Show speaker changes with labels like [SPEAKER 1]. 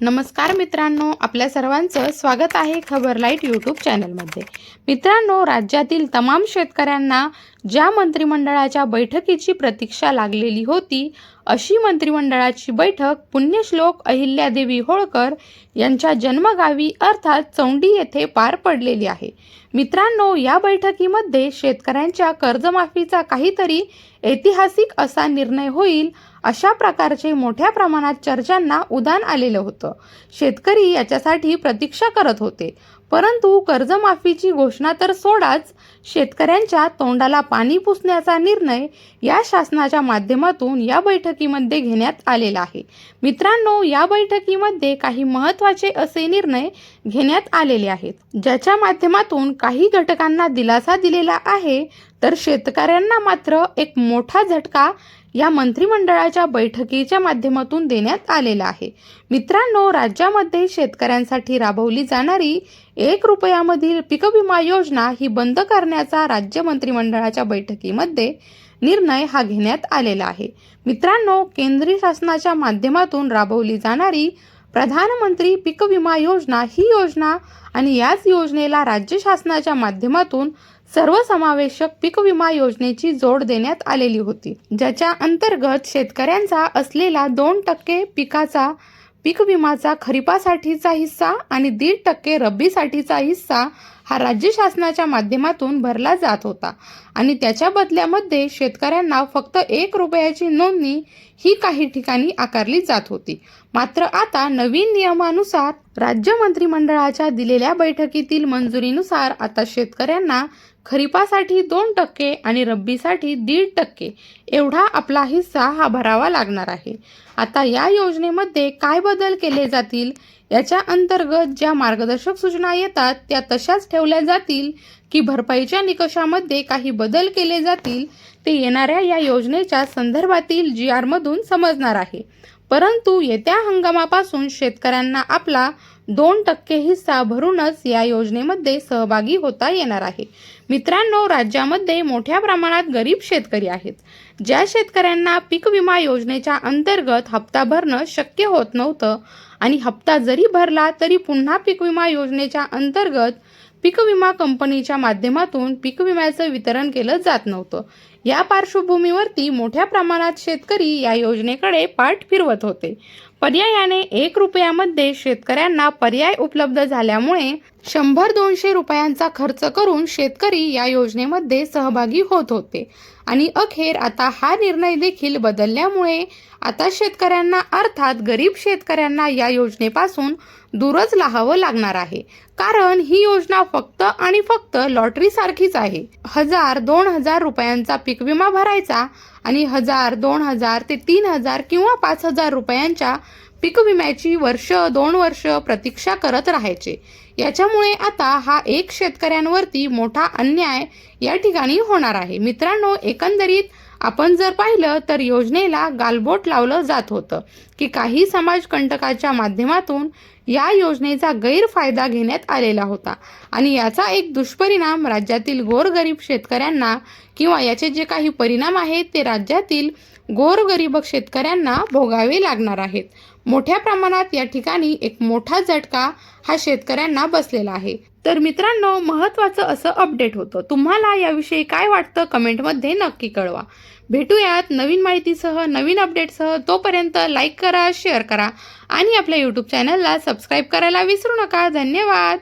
[SPEAKER 1] नमस्कार मित्रांनो आपल्या सर्वांचं स्वागत आहे खबर लाइट यूट्यूब चॅनलमध्ये. मित्रांनो राज्यातील तमाम शेतकऱ्यांना ज्या मंत्रिमंडळाच्या बैठकीची प्रतीक्षा लागलेली होती अशी मंत्रिमंडळाची बैठक पुण्यश्लोक अहिल्यादेवी होळकर यांच्या जन्मगावी अर्थात चौंडी येथे पार पडलेली आहे. मित्रांनो या बैठकीमध्ये शेतकऱ्यांच्या कर्जमाफीचा काहीतरी ऐतिहासिक असा निर्णय होईल अशा प्रकारचे मोठ्या प्रमाणात चर्चांना उदान आलेलं होतं. शेतकरी याच्यासाठी प्रतीक्षा करत होते. परंतु कर्जमाफीची घोषणा तर सोडाच शेतकऱ्यांच्या तोंडाला पाणी पुसण्याचा निर्णय या शासनाच्या माध्यमातून या बैठकीमध्ये घेण्यात आलेला आहे. मित्रांनो या बैठकीमध्ये काही महत्त्वाचे असे निर्णय घेण्यात आलेले आहेत. ज्याच्या माध्यमातून काही घटकांना दिलासा दिलेला आहे तर शेतकऱ्यांना मात्र एक मोठा झटका या मंत्रिमंडळाच्या बैठकीच्या माध्यमातून देण्यात आलेला आहे. मित्रांनो राज्यामध्ये शेतकऱ्यांसाठी राबवली जाणारी एक रुपयामधील पीक विमा योजना ही बंद करण्याचा राज्य मंत्रिमंडळाच्या बैठकीमध्ये निर्णय हा घेण्यात आलेला आहे. मित्रांनो केंद्रीय शासनाच्या माध्यमातून राबवली जाणारी प्रधानमंत्री पीक विमा योजना ही योजना आणि याच योजनेला राज्य शासनाच्या माध्यमातून सर्वसमावेशक पीक विमा योजनेची जोड देण्यात आलेली होती ज्याच्या अंतर्गत शेतकऱ्यांचा असलेला दोन टक्के पिकाचा पीक विमाचा खरीपासाठीचा हिस्सा आणि दीड टक्के रब्बीसाठीचा हिस्सा हा राज्य शासनाच्या माध्यमातून भरला जात होता. आणि त्याच्या बदल्यामध्ये शेतकऱ्यांना फक्त एक रुपयाची नोंदणी ही काही ठिकाणी आकारली जात होती. मात्र आता नवीन नियमानुसार राज्य मंत्रिमंडळाच्या दिलेल्या बैठकीतील मंजुरीनुसार आता शेतकऱ्यांना खरीपासाठी दोन टक्के आणि रब्बीसाठी दीड टक्के एवढा आपला हिस्सा हा भरावा लागणार आहे. आता या योजनेमध्ये काय बदल केले जातील? याच्या अंतर्गत ज्या मार्गदर्शक सूचना येतात त्या तशाच ठेवल्या जातील की भरपाईच्या निकषामध्ये काही बदल केले जातील? ते येणाऱ्या या योजनेच्या संदर्भातील जी आरमधून समजणार आहे. परंतु येत्या हंगामापासून शेतकऱ्यांना आपला दोन टक्के हिस्सा भरूनच या योजनेमध्ये सहभागी होता येणार आहे. मित्रांनो राज्यामध्ये मोठ्या प्रमाणात गरीब शेतकरी आहेत. ज्या शेतकऱ्यांना पीक विमा योजनेच्या अंतर्गत हप्ता भरणं शक्य होत नव्हतं आणि हप्ता जरी भरला तरी पुन्हा पीक विमा योजनेच्या अंतर्गत पीक विमा कंपनीच्या माध्यमातून पीक विम्याचं वितरण केलं जात नव्हतं. या पार्श्वभूमीवरती मोठ्या प्रमाणात शेतकरी या योजनेकडे पाठ फिरवत होते. पर्यायाने एक रुपयामध्ये शेतकऱ्यांना पर्याय उपलब्ध झाल्यामुळे शंभर दोनशे रुपयांचा खर्च करून शेतकरी या योजनेमध्ये सहभागी होत होते. आणि अखेर आता हा निर्णय देखील बदलल्यामुळे आता शेतकऱ्यांना अर्थात गरीब शेतकऱ्यांना या योजनेपासून दूरच लाहावं लागणार आहे. कारण ही योजना फक्त आणि फक्त लॉटरीसारखीच आहे. हजार दोन हजार रुपयांचा पीक विमा भरायचा आणि हजार दोन हजार ते तीन हजार किंवा पाच हजार रुपयांच्या पीक विम्याची वर्ष दोन वर्ष प्रतीक्षा करत राहायचे. याच्यामुळे आता हा एक शेतकऱ्यांवरती मोठा अन्याय या ठिकाणी होणार आहे. मित्रांनो एकंदरीत आपण जर पाहिलं तर योजनेला गालबोट लावलं जात होतं की काही समाजकंटकाच्या माध्यमातून या योजनेचा गैरफायदा घेण्यात आलेला होता. आणि याचा एक दुष्परिणाम राज्यातील गोरगरीब शेतकऱ्यांना किंवा याचे जे काही परिणाम आहेत ते राज्यातील गोरगरीब शेतकऱ्यांना भोगावे लागणार आहेत. मोठ्या प्रमाणात या ठिकाणी एक मोठा झटका हा शेतकऱ्यांना बसलेला आहे. तर मित्रांनो महत्त्वाचं असं अपडेट होतं. तुम्हाला याविषयी काय वाटतं कमेंटमध्ये नक्की कळवा. भेटूयात नवीन माहितीसह नवीन अपडेटसह तोपर्यंत लाईक करा शेअर करा आणि आपल्या यूट्यूब चॅनलला सबस्क्राईब करायला विसरू नका. धन्यवाद!